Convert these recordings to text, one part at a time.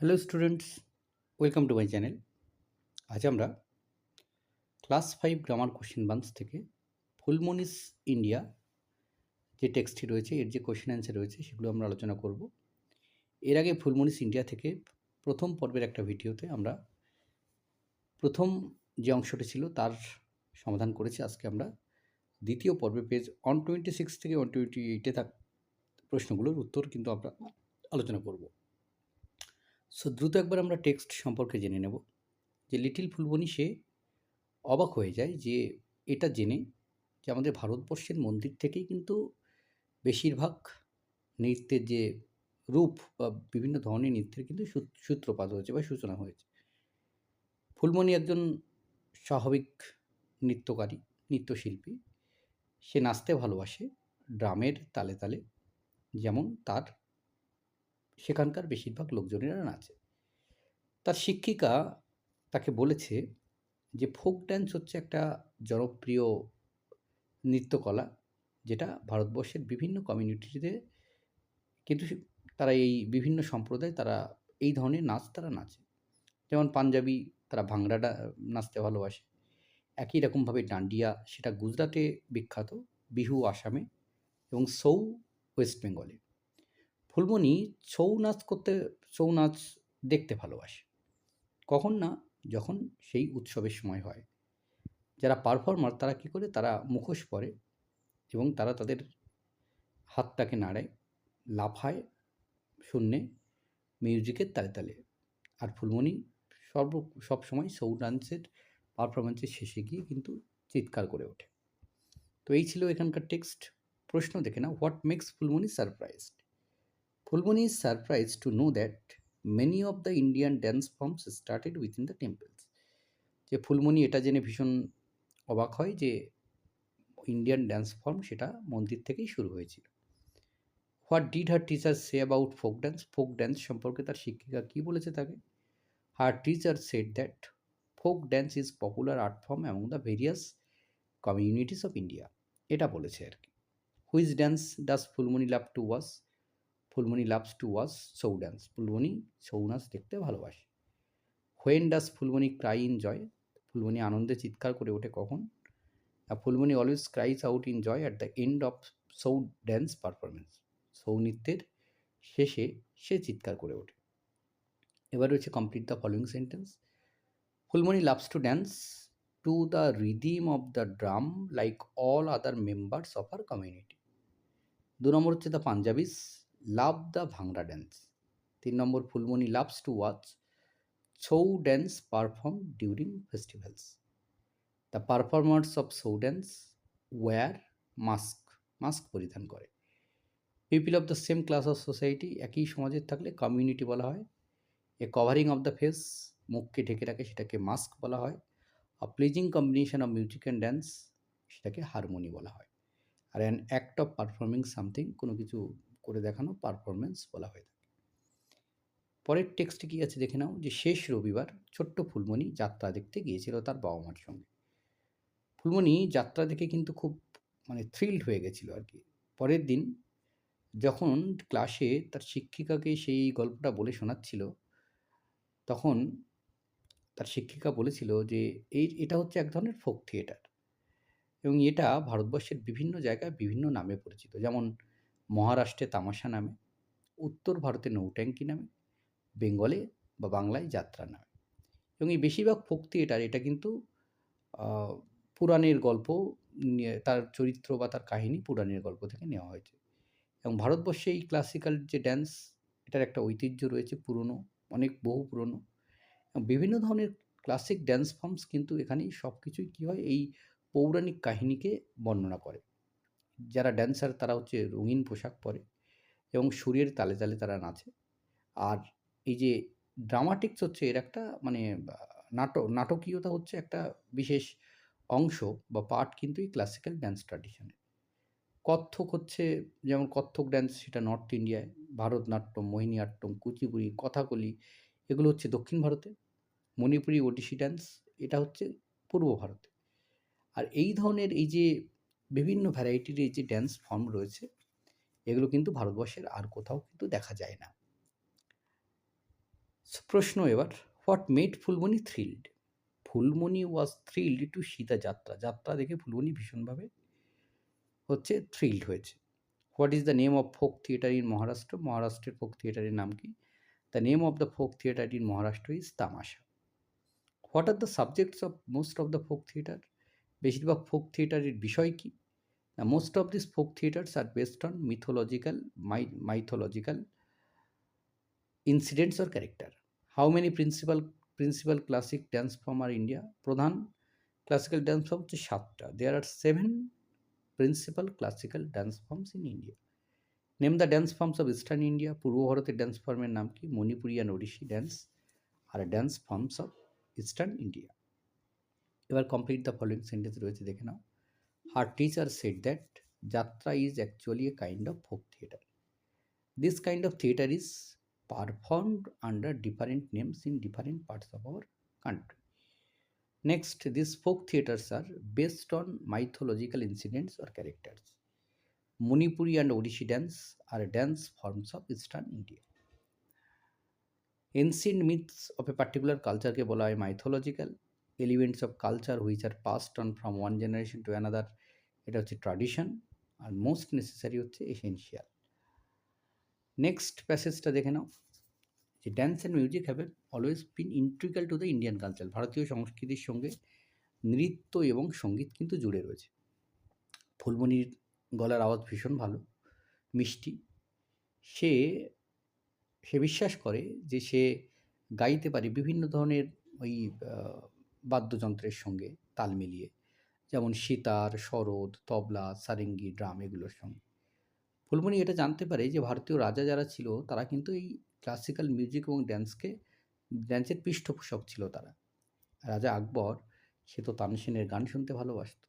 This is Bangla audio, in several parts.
Hello students welcome to my channel আজ আমরা class five grammar question buns থেকে ফুলমনিস ইন্ডিয়া যে টেক্সটটি রয়েছে, এর যে কোশ্চেন অ্যান্সার রয়েছে, সেগুলো আমরা আলোচনা করব। এর আগে ফুলমনিস ইন্ডিয়া থেকে প্রথম পর্বের একটা ভিডিওতে আমরা প্রথম যে অংশটি ছিল, তার সমাধান করেছি। আজকে আমরা দ্বিতীয় পর্বে পেজ ওয়ান টোয়েন্টি সিক্স থেকে ওয়ান টোয়েন্টি এইটে থাক প্রশ্নগুলোর উত্তর কিন্তু আমরা আলোচনা করব। সো দ্রুত একবার আমরা টেক্সট সম্পর্কে জেনে নেব। যে লিটিল ফুলবনি সে অবাক হয়ে যায় যে এটা জেনে যে আমাদের ভারতবর্ষের মন্দির থেকেই কিন্তু বেশিরভাগ নৃত্যের যে রূপ বা বিভিন্ন ধরনের নৃত্যের কিন্তু সূত্রপাত হয়েছে বা সূচনা হয়েছে। ফুলমণি একজন স্বাভাবিক নৃত্যকারী, নৃত্যশিল্পী। সে নাচতে ভালোবাসে, ড্রামের তালে তালে, যেমন তার সেখানকার বেশিরভাগ লোকজনেরা নাচে। তার শিক্ষিকা তাকে বলেছে যে, ফোক ড্যান্স হচ্ছে একটা জনপ্রিয় নৃত্যকলা যেটা ভারতবর্ষের বিভিন্ন কমিউনিটিতে কিন্তু তারা এই বিভিন্ন সম্প্রদায় তারা, এই ধরনের নাচ তারা নাচে। যেমন পাঞ্জাবি তারা ভাংড়া ডা- নাচতে ভালোবাসে। একই রকমভাবে ডান্ডিয়া সেটা গুজরাটে বিখ্যাত, বিহু আসামে এবং সৌ ওয়েস্ট বেঙ্গলে। ফুলমণি ছৌ নাচ করতে, ছৌ নাচ দেখতে ভালোবাসে। কখন না? যখন সেই উৎসবের সময় হয়। যারা পারফর্মার তারা কী করে? তারা মুখোশ পরে এবং তারা তাদের হাতটাকে নাড়ায়, লাফায় শূন্যে মিউজিকের তালে তালে। আর ফুলমণি সর্ব, সব সময় ছৌ ডান্সের পারফরমেন্সের শেষে গিয়ে কিন্তু চিৎকার করে ওঠে। তো এই ছিল এখানকার টেক্সট। প্রশ্ন দেখে না what makes Fulmani surprised? Fulmani is surprised to know that many of the Indian dance forms started within the temples. যে ফুলমণি এটা জেনে ভীষণ অবাক হয় যে ইন্ডিয়ান ড্যান্স ফর্ম সেটা মন্দির থেকেই শুরু হয়েছিল। What did her teacher say about folk dance folk dance সম্পর্কে তার শিক্ষিকা কী বলেছে তাকে? Her teacher said that folk dance is popular art form among the various communities of India এটা বলেছে আর কি। Which dance does Fulmani love to watch Fulmani loves to watch Chhau dance Fulmani Chhau নাচ দেখতে ভালোবাসে। When does Fulmani cry in joy Fulmani আনন্দে চিৎকার করে ওঠে কখন? Fulmani always cries out in joy at the end of Chhau dance performance Chhau নৃত্যের শেষে সে চিৎকার করে ওঠে। এবার রয়েছে complete the following sentence Fulmani loves to dance to the rhythm of the drum like all other members of our community দু নম্বর হচ্ছে the Punjabis love the bhangra dance. তিন নম্বর Fulmani loves to watch, Chhau dance perform during festivals. The performers of Chhau dance wear mask mask পরিধান করে। People of the same class of society, একই সমাজের থাকলে কমিউনিটি বলা হয়। A covering of the face, মুখকে ঢেকে রাখে, সেটাকে মাস্ক বলা হয়। A pleasing combination of music and dance, সেটাকে হারমোনি বলা হয়। আর an act of performing something, কোনো কিছু করে দেখানো পারফরমেন্স বলা হয়ে থাকে। পরের টেক্সটে কী আছে দেখে নাও? যে শেষ রবিবার ছোট্ট ফুলমণি যাত্রা দেখতে গিয়েছিল তার বাবা মার সঙ্গে। ফুলমণি যাত্রা দেখে কিন্তু খুব মানে থ্রিল্ড হয়ে গেছিল আর কি। পরের দিন যখন ক্লাসে তার শিক্ষিকাকে সেই গল্পটা বলে শোনাচ্ছিল, তখন তার শিক্ষিকা বলেছিল যে, এই এটা হচ্ছে এক ধরনের ফোক থিয়েটার এবং এটা ভারতবর্ষের বিভিন্ন জায়গায় বিভিন্ন নামে পরিচিত। যেমন মহারাষ্ট্রে তামাশা নামে, উত্তর ভারতে নৌট্যাঙ্কি নামে, বেঙ্গলে বা বাংলায় যাত্রা নামে। এবং এই বেশিরভাগ ফোক থিয়েটার এটা কিন্তু পুরাণের গল্প তার চরিত্র বা তার কাহিনী পুরাণের গল্প থেকে নেওয়া হয়েছে। এবং ভারতবর্ষে এই ক্লাসিক্যাল যে ড্যান্স এটার একটা ঐতিহ্য রয়েছে পুরনো, অনেক বহু পুরনো। বিভিন্ন ধরনের ক্লাসিক ড্যান্স ফর্মস কিন্তু এখানে সব কিছুই কী হয়, এই পৌরাণিক কাহিনীকে বর্ণনা করে। যারা ড্যান্সার তারা হচ্ছে রঙিন পোশাক পরে এবং সুরের তালে তালে তারা নাচে। আর এই যে ড্রামাটিক্স হচ্ছে এর একটা মানে নাটক, নাটকীয়তা হচ্ছে একটা বিশেষ অংশ বা পার্ট কিন্তু এই ক্লাসিক্যাল ড্যান্স ট্র্যাডিশনে কত্থক হচ্ছে, যেমন কত্থক ড্যান্স সেটা নর্থ ইন্ডিয়ায় ভারতনাট্যম মোহিনীআট্যম কুচিপুড়ি, কথাকলি, এগুলো হচ্ছে দক্ষিণ ভারতে, মণিপুরি ওডিসি ড্যান্স এটা হচ্ছে পূর্ব ভারতে। আর এই ধরনের এই যে বিভিন্ন ভ্যারাইটির এই যে ড্যান্স ফর্ম রয়েছে, এগুলো কিন্তু ভারতবর্ষের আর কোথাও কিন্তু দেখা যায় না। প্রশ্ন এবার what made Fulmani thrilled Fulmani was thrilled to see the Jatra. Jatra দেখে ফুলমণি ভীষণভাবে হচ্ছে থ্রিল্ড হয়েছে। What is the name of folk theatre in Maharashtra মহারাষ্ট্রের ফোক থিয়েটারের নাম কি? The name of the folk theatre in Maharashtra is Tamasha what are the subjects of most of the folk theatre বেশিরভাগ ফোক থিয়েটারের বিষয় কি? না most of this folk theatres are based on mythological my mythological incidents or character how many principal principal classic dance form are India প্রধান ক্লাসিক্যাল ড্যান্স ফর্ম হচ্ছে সাতটা। There are seven principal classical dance forms in India name the dance forms of eastern India পূর্ব ভারতের ড্যান্স ফর্মের নাম কি? Manipuri and Odissi dance are dance forms of eastern India এবার কমপ্লিট দ্য ফলোয়িং সেন্টেন্স রয়েছে, দেখে নাও। Her teacher said that Jatra is actually a kind of folk theatre this kind of theatre is performed under different names in different parts of our country next this folk theatres are based on mythological incidents or characters Manipuri and Odissi dance are dance forms of eastern India ancient myths of a particular কালচারকে বলা হয় mythological Elements of culture which are passed on from one generation to another এটা হচ্ছে ট্রাডিশন আর মোস্ট নেসেসারি হচ্ছে এসেনশিয়াল নেক্সট প্যাসেজটা দেখে নাও। যে dance and music have always been integral to the Indian culture ভারতীয় সংস্কৃতির সঙ্গে নৃত্য এবং সংগীত কিন্তু জুড়ে রয়েছে। ফুলমণির গলার আওয়াজ ভীষণ ভালো, মিষ্টি। সে সে বিশ্বাস করে যে সে গাইতে পারে বিভিন্ন ধরনের ওই বাদ্যযন্ত্রের সঙ্গে তাল মিলিয়ে, যেমন সিতার সরোদ তবলা, সারেঙ্গি, ড্রাম এগুলোর সঙ্গে। ফুলমণি এটা জানতে পারে যে ভারতীয় রাজা যারা ছিল, তারা কিন্তু এই ক্লাসিক্যাল মিউজিক এবং ড্যান্সকে ড্যান্সের পৃষ্ঠপোষক ছিল তারা। রাজা আকবর, সে তো তানসেনের গান শুনতে ভালোবাসত।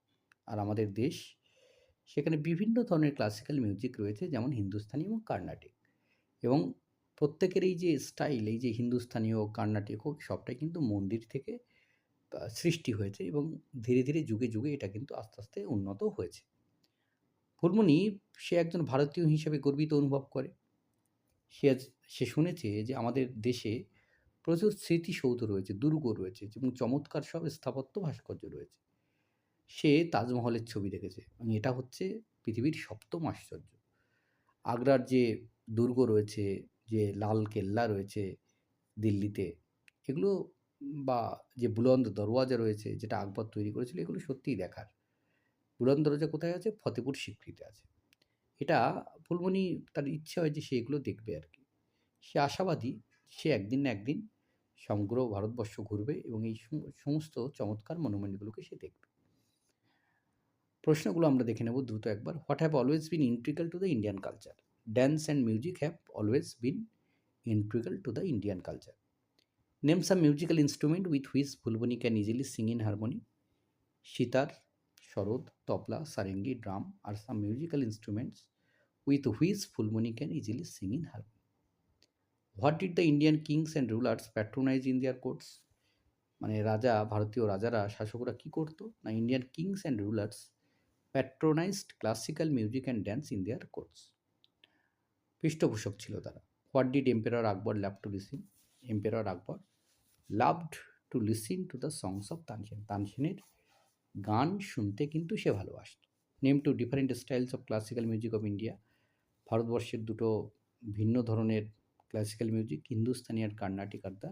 আর আমাদের দেশ, সেখানে বিভিন্ন ধরনের ক্লাসিক্যাল মিউজিক রয়েছে, যেমন হিন্দুস্তানি এবং কর্ণাটিক এবং প্রত্যেকের এই যে স্টাইল এই যে হিন্দুস্তানি হোক কর্ণাটিক হোক, সবটাই কিন্তু মন্দির থেকে সৃষ্টি হয়েছে এবং ধীরে ধীরে যুগে যুগে এটা কিন্তু আস্তে আস্তে উন্নত হয়েছে। ফুলমণি সে একজন ভারতীয় হিসেবে গর্বিত অনুভব করে। সে সে শুনেছে যে আমাদের দেশে প্রচুর স্মৃতিসৌধ রয়েছে, দুর্গ রয়েছে এবং চমৎকার সব স্থাপত্য ভাস্কর্য রয়েছে। সে তাজমহলের ছবি দেখেছে এবং এটা হচ্ছে পৃথিবীর সপ্তম আশ্চর্য। আগ্রার যে দুর্গ রয়েছে, যে লাল কেল্লা রয়েছে দিল্লিতে, এগুলো বা যে বুলন্দ দরওয়াজা রয়েছে, যেটা আকবর তৈরি করেছিল, এগুলো সত্যিই দেখার। বুলন্দ দরজা কোথায় আছে? ফতেপুর স্বীকৃতি আছে। এটা ফুলমণি তার ইচ্ছে হয় যে সে এগুলো দেখবে আর কি। সে আশাবাদী সে একদিন না একদিন সমগ্র ভারতবর্ষ ঘুরবে এবং এই সমস্ত চমৎকার মনুমেন্টগুলোকে সে দেখবে। প্রশ্নগুলো আমরা দেখে নেব দ্রুত একবার। What have always been integral to the Indian culture dance and music have always been integral to the Indian culture name some musical instrument with which Phulboni can easily sing in harmony sitar sarod tabla sarangi drum R some musical instruments with which Phulmoni can easily sing in harmony what did the Indian kings and rulers patronize in their courts মানে রাজা, ভারতীয় রাজারা, শাসকরা কী করতো? না Indian kings and rulers patronized classical music and dance in their courts পৃষ্ঠপোষক ছিল তারা। What did emperor Akbar love to listen emperor Akbar loved to listen to the songs of Tansen তানসেনের গান শুনতে কিন্তু সে ভালোবাসত। Name two different styles of classical music of India ভারতবর্ষের দুটো ভিন্ন ধরনের ক্লাসিক্যাল মিউজিক হিন্দুস্তানি আর কর্ণাটিক আর the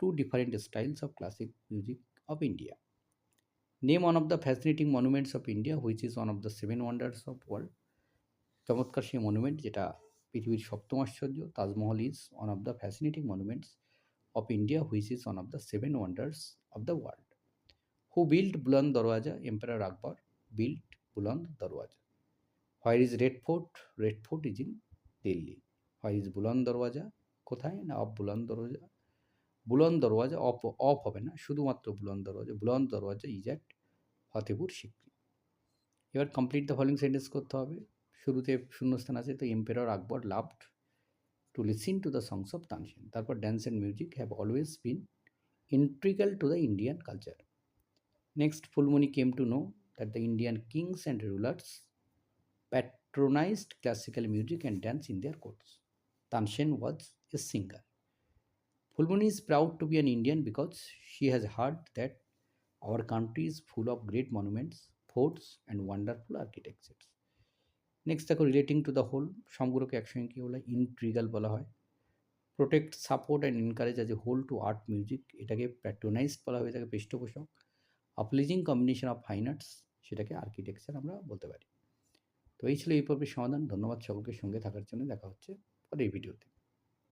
two different styles of classic music of India name one of the fascinating monuments of India which is one of the seven wonders of world চমৎকার সেই মনুমেন্ট যেটা পৃথিবীর সপ্তম আশ্চর্য Taj Mahal is one of the fascinating monuments of India which is one of the seven wonders of the world who build Buland Darwaza empire Akbar build Buland Darwaza where is red fort red fort is in Delhi where is Buland Darwaza কোথায়? না of বুলন্দ Darwaza বুলন্দ Darwaza of of হবে না, শুধুমাত্র বুলন্দ দরওয়াজা বুলন্দ দরওয়াজা ইজ অ্যাট ফতেপুর সিক্রি এবার কমপ্লিট দ্য ফলোইং সেন্টেন্স করতে হবে. শুরুতে শূন্যস্থান আছে, তো emperor Akbar loved to listen to the songs of Tansen তারপর dance and music have always been integral to the Indian culture next Phulmoni came to know that the Indian kings and rulers patronised classical music and dance in their courts Tansen was a singer Phulmoni is proud to be an Indian because she has heard that our country is full of great monuments forts and wonderful architectures next দেখো রিলেটিং টু দ্য হোল সমগ্রকে একসঙ্গে কী বলা ইন্ট্রিগাল বলা হয়। Protect support and encourage as a whole to art music এটাকে প্যাট্রোনাইজড বলা হয়ে থাকে পৃষ্ঠপোষক। A pleasing combination of fine arts সেটাকে আর্কিটেকচার আমরা বলতে পারি। তো এই ছিল এই পর্বের সমাধান। ধন্যবাদ সকলকে সঙ্গে থাকার জন্য। দেখা হচ্ছে পরের ভিডিওতে